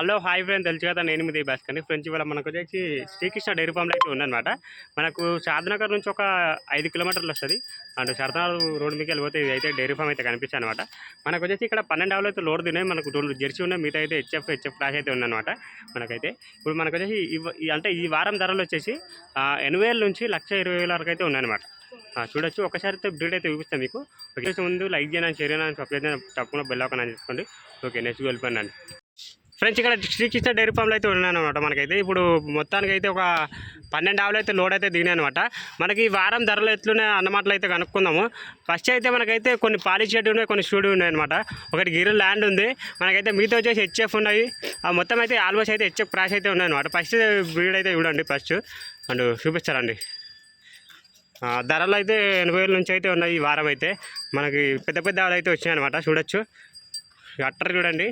Hello hi friend తెలుసు కదా నేను మీ భాస్కర్ని ఫ్రెండ్స్ ఇవాళ మనకు వచ్చేసి శ్రీకృష్ణ డైరీ ఫామ్లో అయితే ఉందన్నమాట మనకు శారదనగర్ నుంచి ఒక ఐదు కిలోమీటర్లు వస్తుంది. అండ్ శారదనగర్ రోడ్ మీకు వెళ్ళిపోతే ఇది అయితే డైరీ ఫామ్ అయితే కనిపిస్తుంది అనమాట మనకు వచ్చేసి ఇక్కడ పన్నెండు ఆవులు అయితే లోడ్ తిన్నాయి. మనకు రెండు జెర్సీ ఉన్నాయి మిగతా అయితే హెచ్ఎఫ్ హెచ్ఎఫ్ క్లాస్ అయితే ఉందన్నమాట మనకైతే. ఇప్పుడు మనకు వచ్చేసి అంటే ఈ వారం ధరలు వచ్చేసి ఎనభై వేల నుంచి లక్ష ఇరవై వేల వరకు అయితే ఉన్నాయన్నమాట. చూడొచ్చు. ఒకసారి అయితే బ్రీడ్ అయితే చూపిస్తాను మీకు. వచ్చేసి ముందు లైక్ చేయడానికి షేర్ చేయడానికి సబ్స్క్రైబ్ చేయడానికి తప్పకుండా బెల్ ఒక చేసుకోండి. ఓకే నెక్స్ట్ వెళ్ళిపోయినండి ఫ్రెండ్స్ ఇక్కడ శ్రీకృష్ణ డైరీ ఫామ్లో అయితే ఉన్నాయన్నమాట మనకైతే. ఇప్పుడు మొత్తానికి అయితే ఒక పన్నెండు ఆవులు అయితే లోడ్ అయితే దిగినాయి అనమాట మనకి ఈ వారం ధరలు ఎట్లున్నాయి అన్నమాటలు అయితే కనుక్కుందాము. ఫస్ట్ అయితే మనకైతే కొన్ని పాలిష్ షెడ్ ఉన్నాయి కొన్ని స్టూడియో ఉన్నాయి అనమాట ఒకటి గిరి ల్యాండ్ ఉంది మనకైతే మిగతా వచ్చేసి హెచ్ఎఫ్ ఉన్నాయి. ఆ మొత్తం అయితే ఆల్మోస్ట్ అయితే హెచ్ఎఫ్ క్రాష్ అయితే ఉన్నాయి అనమాట ఫస్ట్ బ్రీడ్ అయితే చూడండి ఫస్ట్. అండ్ చూపిస్తారండి ధరలు అయితే ఎనభై వేల నుంచి అయితే ఉన్నాయి ఈ వారం అయితే. మనకి పెద్ద పెద్ద ఆవులు అయితే వచ్చాయి అనమాట చూడొచ్చు అట్టర్ చూడండి.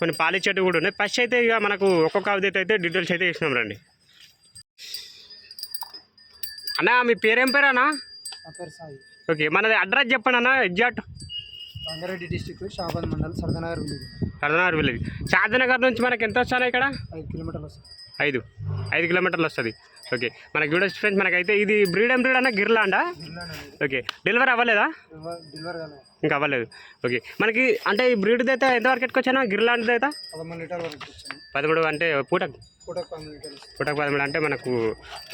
కొన్ని పాలి చెట్టు కూడా ఉన్నాయి. ఫస్ట్ అయితే ఇక మనకు ఒక్కొక్క అవధి అయితే డీటెయిల్స్ అయితే ఇచ్చినాం రండి. అన్న మీ పేరేం పేరు అన్న? ఓకే మనది అడ్రస్ చెప్పండి అన్న ఎగ్జాక్ట్. రంగారెడ్డి డిస్టిక్ షాబాద్ మండల్ సరదనగర్ కర్దనగర్ విలేజ్. శాంతినగర్ నుంచి మనకి ఎంత వస్తాను ఇక్కడ? ఐదు కిలోమీటర్లు వస్తుంది. ఐదు. ఐదు కిలోమీటర్లు వస్తుంది. ఓకే మనకి చూడొచ్చు ఫ్రెండ్స్ మనకైతే ఇది బ్రీడ్ ఏం బ్రీడ్ అన్న గిర్లాండా ఓకే డెలివరీ అవ్వలేదా? ఇంకా అవ్వలేదు. ఓకే మనకి అంటే ఈ బ్రీడ్ అయితే ఎంతవరకు ఎట్టుకొచ్చాను గిర్లాండ్ అయితే పదమూడు అంటే పూట పూటకు పదమూడు అంటే మనకు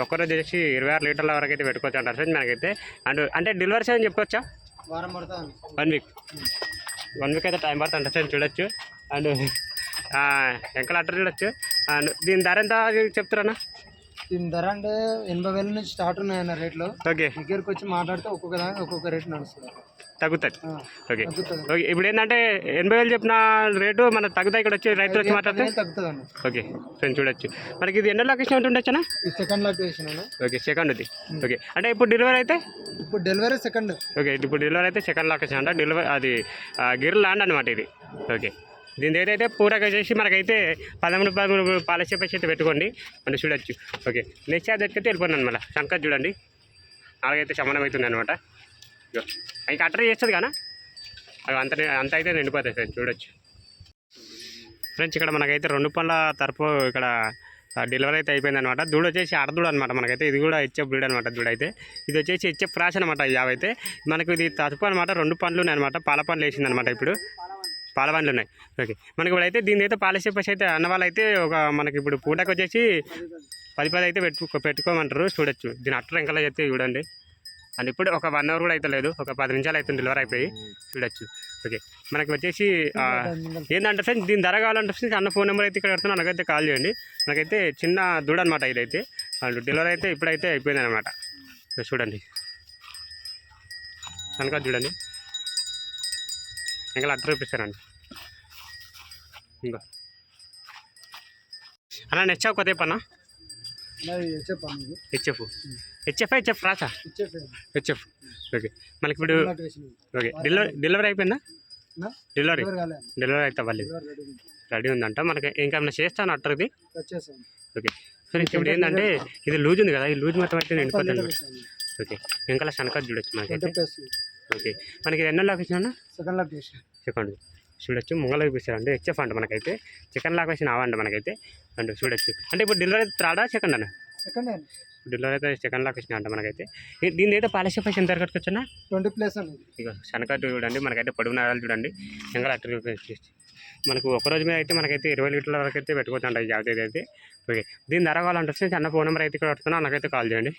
ఒక్కరోజు చేసి ఇరవై ఆరు లీటర్ల వరకు అయితే పెట్టుకోవచ్చు అంటారు ఫ్రెండ్స్ మనకైతే. అండ్ అంటే డెలివరీ అని చెప్పొచ్చా వారం పడుతుంది. వన్ వీక్ వన్ వీక్ అయితే టైం పడుతుంది ఫ్రెండ్స్ చూడొచ్చు. అండ్ ఎంకల అట్టర్ చూడొచ్చు. అండ్ దీని ధర ఎంత చెప్తారన్నా? దీని ధర అంటే ఎనభై వేల నుంచి స్టార్ట్ ఉన్నాయన్న రేట్లు. ఓకే. దగ్గరికి వచ్చి మాట్లాడితే ఒక్కొక్క దానికి ఒక్కొక్క రేట్ నడుస్తుంది. తగ్గుతుంది. ఓకే. ఓకే ఇప్పుడు ఏంటంటే ఎనభై వేలు చెప్పిన రేటు మన తగ్గుతాయి ఇక్కడ వచ్చి రైతులు వచ్చి మాట్లాడితే? తగ్గుతుంది అన్న. ఓకే ఫ్రెండ్స్ చూడొచ్చు. మనకి ఇది ఎన్నో లొకేషన్ ఉంటుండొచ్చనా ఈ సెకండ్ లొకేషన్ అన్న. ఓకే సెకండ్ ఇది. ఓకే అంటే ఇప్పుడు డెలివరీ అయితే? ఇప్పుడు డెలివరీ సెకండ్ ఓకే ఇప్పుడు డెలివరీ అయితే సెకండ్ లొకేషన్ అంట. డెలివరీ అది గిర్ ల్యాండ్ అనమాట ఇది. ఓకే. దీని ఏదైతే పూరగా చేసి మనకైతే పదమూడు పదమూడు పాలసీ పైసలు అయితే పెట్టుకోండి. మనం చూడొచ్చు. ఓకే. నెక్స్ట్ అది ఎత్తుకైతే వెళ్ళిపోయినాను మళ్ళీ. శంకర్ చూడండి. అలాగైతే శమనం అవుతుంది అనమాట ఇంకా అట్టర్ చేస్తుంది కానీ అవి అంత అంత అయితే నిండిపోతాయి సార్ చూడొచ్చు. ఫ్రెండ్స్ ఇక్కడ మనకైతే రెండు పళ్ళ తరపు ఇక్కడ డెలివరీ అయితే అయిపోయింది అనమాట దూడ వచ్చేసి అర్ధుడు అనమాట మనకైతే. ఇది కూడా హెచ్ఎఫ్ బ్రీడ్ అనమాట దూడ అయితే. ఇది వచ్చేసి హెచ్ఎఫ్ ఫ్రాష్ అనమాట యావైతే మనకు ఇది తరపు అనమాట రెండు పండ్లు ఉన్నాయి అనమాట పాల పండ్లు వేసింది అనమాట ఇప్పుడు. పాల ఉన్నాయి. ఓకే మనకి ఇప్పుడు అయితే దీని అయితే పాల పైస అయితే అన్న వాళ్ళు అయితే ఒక మనకి ఇప్పుడు పూటకు వచ్చేసి పది పది అయితే పెట్టుకో పెట్టుకోమంటారు చూడొచ్చు. దీని అట్ట ఎంకలా చెప్తే చూడండి. అండ్ ఇప్పుడు ఒక వన్ అవర్ కూడా అయితే లేదు ఒక పది నిమిషాలు అయితే డెలివరీ అయిపోయి చూడొచ్చు. ఓకే మనకి వచ్చేసి ఏంటంటే ఫ్రెండ్స్ దీని ధర కావాలంటే ఫ్రెండ్స్ అన్న ఫోన్ నెంబర్ అయితే ఇక్కడ పెడుతున్నా. నాకైతే కాల్ చేయండి. నాకైతే చిన్న దూడ అనమాట ఇదైతే. అండ్ డెలివరీ అయితే ఇప్పుడైతే అయిపోయింది అనమాట చూడండి. కనుక చూడండి. ఇంకా అట్ట చూపిస్తానండి. ఇంకో. అన్న నెక్స్ట్ కొత్త పన్నా హెచ్ఎఫ్ హెచ్ఎఫ్. హెచ్ఎఫ్ రాసా? HF okay. మనకి ఇప్పుడు ఓకే. డెలివరీ డెలివరీ అయిపోయిందా? డెలివరీ డెలివరీ అయితే డెలివరీ రెడీ ఉంది. రెడీ ఉందంట. మనకి ఇంకా ఏమైనా చేస్తాను అట్టర్ ఇది? ఓకే. ఫ్రెండ్స్ ఇప్పుడు ఏంటంటే ఇది లూజ్ ఉంది కదా ఈ లూజ్ మొత్తం అయితే నిండిపోతుంది. ఓకే. ఇంకా సనకట్ చూడొచ్చు మనకైతే. Plus okay. మనకి ఎన్నో లొకేషన్ అన్న? సెకండ్ లొకేషన్ చెప్పండి చూడొచ్చు. ముంగల చూపిస్తారండి హెచ్ఎఫ్ అంట మనకైతే. చికెన్ లొకేషన్ అవ్వండి మనకైతే. అండ్ చూడొచ్చు. అంటే ఇప్పుడు డెలివరీ త్రాడా సెకండ్ అన్న? సెకండ్ డెలివరీ అయితే చికెన్ లొకేషన్ అంట మనకైతే. దీని అయితే పాలసీ పైసలు ఎంత కట్టుకొచ్చా ట్వంటీ ప్లస్ అనేది ఇక శనకట్టు చూడండి. మనకైతే పొడుగు నరాలు చూడండి. ఇంకా అట్ట మనకు ఒక రోజు మీద అయితే మనకైతే ఇరవై లీటర్ల వరకు అయితే పెట్టుకోవచ్చు అంట ఈ జాగ్రత్త అయితే. ఓకే. దీని ధర కావాలంటే చిన్న ఫోన్ నెంబర్ అయితే ఇక్కడ వస్తున్నా నాకైతే కాల్ చేయండి.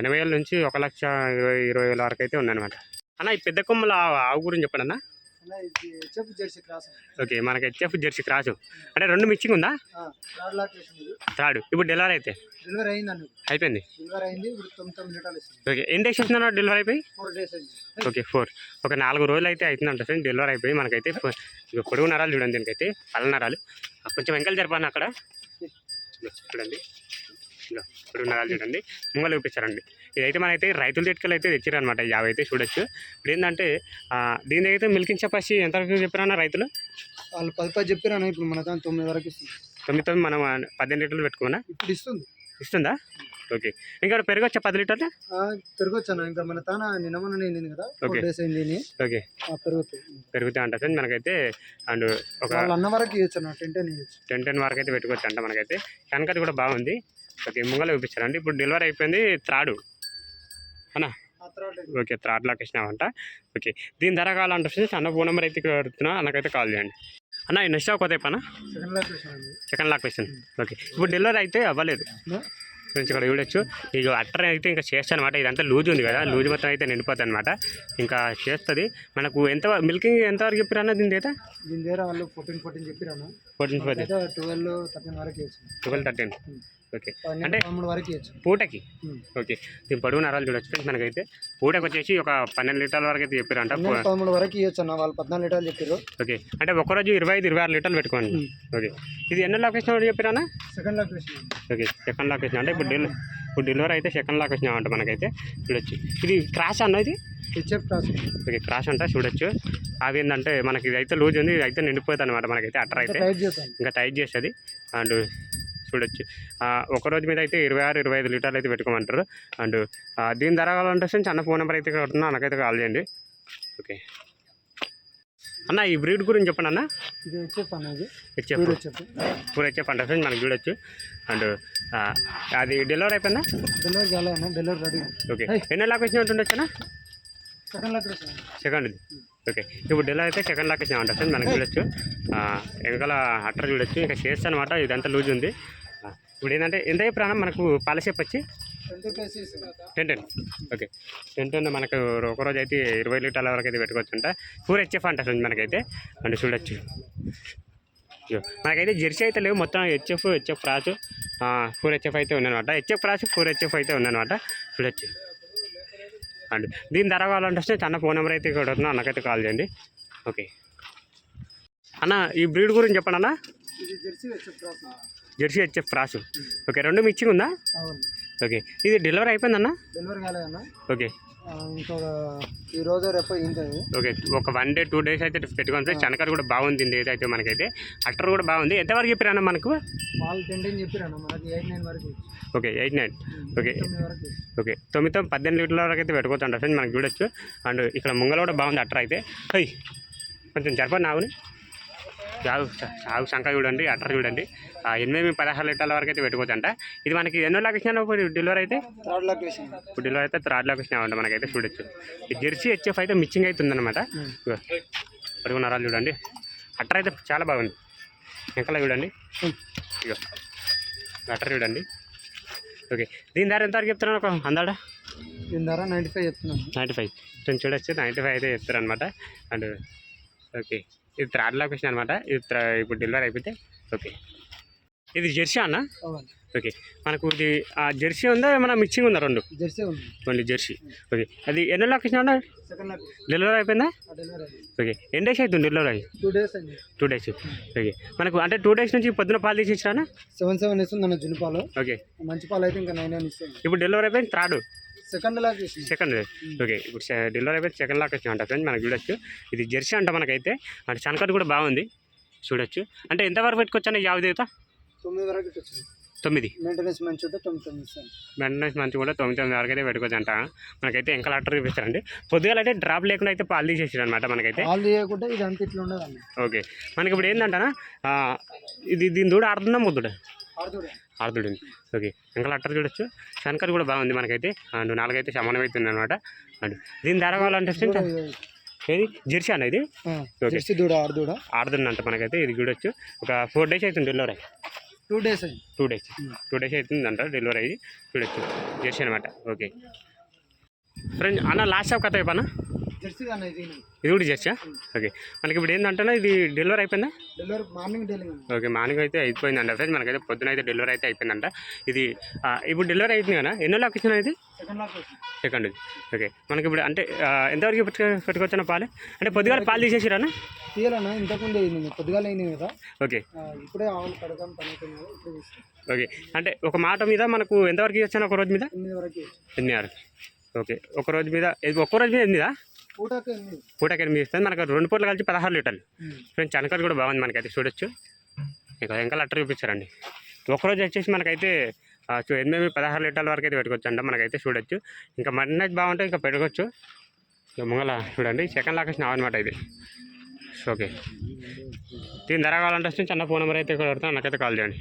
ఎనభై వేల నుంచి ఒక లక్ష ఇరవై ఇరవై వేల వరకు అయితే ఉందన్నమాట. అన్న ఈ పెద్ద కొమ్మల ఆవు గురించి చెప్పండి అన్న. ఓకే మనకి హెచ్ఎఫ్ జెర్సీ క్రాసు అంటే రెండు మిక్సింగ్ ఉందా? థర్డ్ ఇప్పుడు డెలివరీ అయితే? అయిపోయింది. ఓకే ఎన్ని డేస్ ఇస్తున్నా డెలివరీ అయిపోయి? ఓకే ఫోర్ ఒక నాలుగు రోజులు అయితే అవుతుందంట ఫ్రెండ్ డెలివరీ అయిపోయి మనకైతే పొడుగు నరాలు చూడండి దీనికైతే పళ్ళ నరాలు. కొంచెం వెంకలు జరపాను అక్కడ. చూడండి. పొడుగు నరాలు చూడండి. ముంగలు చూపించారండి. ఇదైతే మనైతే రైతుల దగ్గరికి అయితే తెచ్చారనమాట యాభై అయితే చూడొచ్చు. ఇప్పుడు ఏంటంటే దీని అయితే మిల్కింగ్ కెపాసిటీ ఎంత చెప్పారన్న రైతులు? వాళ్ళు పది పది చెప్పారు ఇప్పుడు మన దాని తొమ్మిది వరకు ఇస్తుంది. తొమ్మిది తొమ్మిది మనం పద్దెనిమిది లీటర్లు పెట్టుకోమన్నా ఇప్పుడు ఇస్తుంది. ఇస్తుందా? ఓకే. ఇంకా పెరగచ్చా పది లీటర్లు? పెరగొచ్చు అన్న ఇంకా మన తాన నిన్న మొన్న నిండింది కదా. Four Okay. డేస్ అయింది తిని. ఓకే. పెరుగుతా. ఉంటుంది ఫ్రెండ్స్ మనకైతే అండ్ ఒక అన్న వరకు ఇవ్వచ్చు టెన్ టెన్ ఇవ్వచ్చు. టెన్ టెన్ వరకు అయితే పెట్టుకోవచ్చు అంట మనకైతే. కనకది కూడా బాగుంది. ఓకే ముంగల చూపించారండి ఇప్పుడు డెలివరీ అయిపోయింది త్రాడు. తర్వాత ఓకే థర్డ్ లొకేషన్ అవంట ఓకే. దీని ధర కావాలంటే ఫ్రెండ్స్ అన్న ఫోన్ నెంబర్ అయితే అన్నకైతే కాల్ చేయండి. అన్న నెక్స్ట్ కొత్త అన్న? సెకండ్ లాక్ లొకేషన్ ఓకే ఇప్పుడు డెలివరీ అయితే అవ్వలేదు? ఫ్రెండ్స్ ఇక్కడ చూడొచ్చు. ఇక అట్టర్ అయితే ఇంకా చేస్తా అనమాట ఇదంతా లూజ్ ఉంది కదా. లూజ్ మొత్తం అయితే నిండిపోతుంది అనమాట ఇంకా చేస్తుంది. మనకు ఎంత మిల్కింగ్ ఎంతవరకు చెప్పారన్న దీని అయితే దీని దగ్గర వాళ్ళు ఫోర్టీన్ ఫోర్టీన్ చెప్పిరన్న ఫోర్టీన్ ఫోర్టీన్ ట్వెల్వ్ థర్టీన్ వరకు ట్వెల్వ్ థర్టీన్ ఓకే. అంటే వరకు పూటకి. ఓకే. దీని పొడుగు నరాలు చూడొచ్చు ఫ్రెండ్స్ మనకైతే. పూటకి వచ్చేసి ఒక పన్నెండు లీటర్ల వరకు అయితే చెప్పారంట. పన్నెండు పదమూడు వరకు ఇవ్వచ్చు అన్న వాళ్ళు పద్నాలుగు లీటర్లు చెప్పారు ఓకే. అంటే ఒక్కరోజు ఇరవై ఐదు ఇరవై ఆరు లీటర్లు పెట్టుకోండి. ఓకే. ఇది ఎన్నో లొకేషన్ చెప్పారా సెకండ్ లాక్ వేసాను ఓకే. Second location. అంటే ఇప్పుడు డెలి ఇప్పుడు డెలివరీ అయితే సెకండ్ లొకేషన్ అంట మనకైతే. చూడొచ్చు. ఇది క్రాష్ అన్న ఇది? HF cross okay. క్రాష్ అంట చూడొచ్చు. అవి ఏంటంటే మనకి ఇది అయితే లూజ్ ఉంది ఇది అయితే నిండిపోతుంది అనమాట మనకైతే అట్టర్ అయితే. ఇంకా టైట్ చేస్తుంది. అండ్ చూడొచ్చు. ఒక రోజు మీద అయితే ఇరవై ఆరు ఇరవై ఐదు లీటర్లు అయితే పెట్టుకోమంటారు. అండ్ దీని ధర కావాలంటే చిన్న ఫోన్ నెంబర్ అయితే కొడుతున్నా నాకైతే కాల్ చేయండి. ఓకే. అన్న ఈ బ్రీడ్ గురించి చెప్పండి అన్న. పూర్ అంటే ఫ్రెండ్స్ మనకి చూడొచ్చు. అండ్ అది డెలివరీ అయిపోయిందా? డెలివరీ అన్న డెలివరీ రెడీ. ఓకే. ఎన్ని లాక్ వచ్చిన? ఉండొచ్చునా సెకండ్ లాక్ సెకండ్ ఓకే. ఇప్పుడు డెలివరీ అయితే సెకండ్ లాక్ వచ్చిన ఉంటుంది ఫ్రెండ్స్ మనకి చూడొచ్చు. వెనకాల అట్టర్ చూడొచ్చు. ఇంకా చేస్తా అనమాట ఇదంతా లూజ్ ఉంది. ఇప్పుడు ఏంటంటే ఎంత ప్రాణం మనకు పాలసీప్ వచ్చి? Ten ten. Okay. Ten ten మనకు ఒక రోజు అయితే ఇరవై లీటర్ల వరకు అయితే పెట్టుకోవచ్చు అంట ఫోర్ హెచ్ఎఫ్ అంట మనకైతే. అంటే చూడొచ్చు. మనకైతే జెర్సీ అయితే లేవు. మొత్తం హెచ్ఎఫ్ హెచ్ఎఫ్ రాసు ఫోర్ హెచ్ఎఫ్ అయితే ఉందన్నమాట. హెచ్ఎఫ్ రాసు ఫోర్ హెచ్ఎఫ్ అయితే ఉందన్నమాట. చూడొచ్చు. అండ్ దీని ధర కావాలంటే వస్తే చిన్న ఫోన్ నెంబర్ అయితే ఇక్కడ వస్తున్నా అన్నకైతే కాల్ చేయండి. ఓకే. అన్న ఈ బ్రీడ్ గురించి చెప్పండి అన్న. Jersey HF cross Jersey HF రాసు ఓకే రెండు మిక్సింగ్ ఉందా? ఓకే ఇది డెలివరీ అయిపోయిందన్న? డెలివరీ కాలే అన్న ఓకే ఇంకొక ఈ రోజు రేపు ఓకే ఒక వన్ డే టూ డేస్ అయితే పెట్టుకొని సార్ చనకర్ కూడా బాగుంది ఏదైతే మనకైతే. అట్టర్ కూడా బాగుంది. ఎంతవరకు చెప్పారన్న మనకు? వాళ్ళు టెన్ టెన్ చెప్పిరన్న మనకి ఎయిట్ నైన్ వరకు ఇవ్వచ్చు. Okay eight nine okay. Okay తొమ్మిది పద్దెనిమిది లీటర్ల వరకు అయితే పెట్టుకోవచ్చు ఫ్రెండ్స్ మనకు చూడొచ్చు. అండ్ ఇక్కడ ముంగల కూడా బాగుంది అట్టర్ అయితే. కొంచెం జరపండి నావుని సాగు సాగు సంఖ చూడండి అట్టర్ చూడండి. ఆ, ఎనిమిది పదహారు లీటర్ల వరకు అయితే పెట్టుకోవచ్చు అంట ఇది మనకి ఎన్నో లొకేషన్ ఇప్పుడు డెలివరీ అయితే? ఇప్పుడు డెలివరీ అయితే థర్డ్ లొకేషన్ అవ్వండి మనకైతే చూడొచ్చు. ఈ జెర్సీ హెచ్ఎఫ్ అయితే మిక్సింగ్ అవుతుందన్నమాట ఇగో, పడుకున్న నరాలు చూడండి. అట్టర్ అయితే చాలా బాగుంది. వెనకాల చూడండి. ఇగో అట్టర్ చూడండి. ఓకే దీని ధర ఎంత వరకు చెప్తున్నాను ఒక అందాడా దీని ధర నైంటీ ఫైవ్ చెప్తున్నాను. Ninety five. చూడొచ్చు నైంటీ ఫైవ్ అయితే చెప్తారనమాట అండ్ ఓకే. ఇది థర్డ్ లొకేషన్ అనమాట ఇది ఇప్పుడు డెలివరీ అయిపోతే ఓకే. ఇది జెర్సీ అన్న? ఓకే. మనకు ఇది ఆ జెర్సీ ఉందా ఏమన్నా మిక్సింగ్ ఉందా రెండు? జెర్సీ ఉంది. Only Jersey. ఓకే. అది ఎన్నో లొకేషన్ అన్న? డెలివరీ అయిపోయిందా? ఓకే. ఎన్ని డేస్ అవుతుంది డెలివరీ అయ్యి? టూ డేస్ అయింది టూ డేస్ ఓకే. మనకు అంటే టూ డేస్ నుంచి పొద్దున పాలు తీసి ఇచ్చినా సెవెన్ సెవెన్ ఇస్తుంది అన్న జునుపాలు ఓకే. మంచి పాలు అయితే ఇంకా నైన్ నైన్ ఇస్తుంది ఇప్పుడు డెలివరీ అయిపోయింది third second lock second okay ఇప్పుడు డెలివరీ అయిపోయి సెకండ్ లాక్ వచ్చిన అంట ఫ్రెండ్ మనకు చూడొచ్చు. ఇది జెర్సీ అంట మనకైతే. అంటే చనకట్ కూడా బాగుంది. చూడొచ్చు. అంటే ఎంతవరకు పెట్టుకోవచ్చు యావ దేవత? తొమ్మిది వరకు వచ్చింది తొమ్మిది. మెయింటెనెన్స్ మంచి ఉంటే తొమ్మిది తొమ్మిది మెయింటెనెన్స్ మంచి కూడా తొమ్మిది తొమ్మిది వరకు అయితే పెట్టుకోవచ్చు అంట. మనకైతే ఇంకా లాటర్ చూపిస్తారండి. పొద్దుగాల అయితే డ్రాప్ లేకుండా అయితే పాలు తీసేసారు అనమాట మనకైతే. పాలు తీయకుంటే ఇది అంత ఇట్లా ఉండదు ఓకే మనకి ఇప్పుడు ఏంటంటనా ఆ, ఇది దీని దూడ ఆడుతుందా ముద్దుడా? ఆడుతుంది ఓకే ఇంకా లట్టర్ చూడొచ్చు. శంకర్ కూడా బాగుంది మనకైతే. అండ్ నాలుగైతే సమానం అవుతుంది అనమాట అండ్ దీని ధర కావాలంటే ఏది? జెర్సీ అన్న ఇది? జెర్సీ దూడ ఆడుదూడ ఆడుతుందంట మనకైతే ఇది చూడొచ్చు. ఒక ఫోర్ డేస్ అవుతుంది delivery two days two days. Two days అవుతుందంట డెలివరీ అయ్యి చూడొచ్చు. జెర్సీ అనమాట ఓకే. ఫ్రెండ్ అన్న లాస్ట్ షాప్ కథ అన్న ఇది ఇది కూడా జెర్సీ ఓకే. మనకి ఇప్పుడు ఏంటంటే ఇది డెలివరీ అయిపోయిందా? Delivery morning delivery okay morning అయితే అయిపోయిందంట. ఫ్రెండ్స్ మనకైతే పొద్దున అయితే డెలివరీ అయితే అయిపోయిందంట. ఇది ఇప్పుడు డెలివరీ అవుతుంది కదా? ఎన్నో లొకేషన్ ఇది? Second lock second okay. మనకి ఇప్పుడు అంటే ఎంతవరకు పెట్టుకో పెట్టుకొచ్చిన పాలు? అంటే పొద్దుగాల పాలు తీసేసిరానా? తీయాలన్నా ఇంతకుముందు అయింది పొద్దుగాల అయింది కదా. ఓకే. ఇప్పుడే ఆవులు కడగాం పని ఓకే. అంటే ఒక మాట మీద మనకు ఎంతవరకు ఇచ్చాను ఒక రోజు మీద? ఎనిమిది వరకు ఎనిమిది ఓకే. ఒక రోజు మీద ఇది ఒక్క రోజు మీద ఎనిమిదా? పూటకి ఎనిమిది ఇస్తుంది మనకు రెండు పూటలు కలిసి పదహారు లీటర్లు. ఫ్రెండ్స్ చనకలు కూడా బాగుంది మనకైతే చూడొచ్చు. ఇక ఇంకా లెటర్ చూపించారండి. ఒక రోజు వచ్చేసి మనకైతే ఎనిమిది పదహారు లీటర్ల వరకు అయితే పెట్టుకోవచ్చు అంట మనకైతే చూడొచ్చు. ఇంకా మరిన్నది బాగుంటే ఇంకా పెట్టుకోవచ్చు. ఇక ముంగల చూడండి. సెకండ్ లాకేషన్ అనమాట ఇది. ఓకే. దీని ధర కావాలంటే చిన్న ఫోన్ నెంబర్ అయితే ఇక్కడ పెడతాను నాకైతే కాల్ చేయండి.